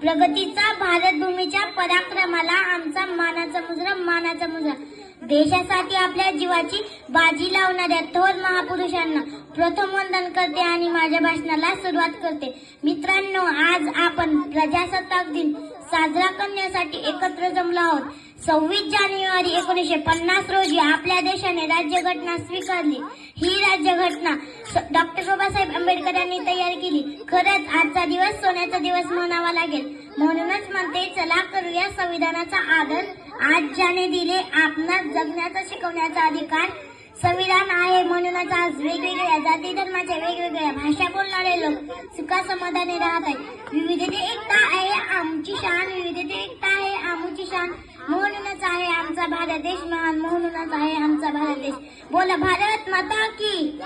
प्रगतीचा भारत भूमीच्या पराक्रमाला आमचा मानाचा मुजरा मानाचा मुजरा. देशासाठी आपल्या जीवाची बाजी लावणाऱ्या थोर महापुरुषांना प्रथम वंदन करते आणि माझ्या भाषणाला सुरुवात करते. मित्रांनो आज आपण प्रजासत्ताक दिन साजरा करण्यासाठी एकत्र जमलो आहोत. सव्वीस जानेवारी एकोणीसशे पन्नास रोजी आपल्या देशाने राज्यघटना स्वीकारली. ही राज्यघटना आंबेडकरांनी आंबेडकर यांनी तयार केली. खरंच आजचा दिवस सोन्याचा दिवस म्हणावा लागेल. म्हणूनच म्हणते चला करूया संविधानाचा आदर. आज ज्याने दिले आपणास जगण्याचा शिकवण्याचा अधिकार. संविधान आहे म्हणूनच आज वेगवेगळ्या जाती धर्माच्या वेगवेगळ्या भाषा बोलणारे लोक सुखा समाधाने राहत आहेत. विविधते एकता आहे आमची शान. विविधते एकता आहे आमची शान. म्हणूनच आहे आमचा भारत देश महान. म्हणूनच आहे आमचा भारत देश. बोला भारत माता की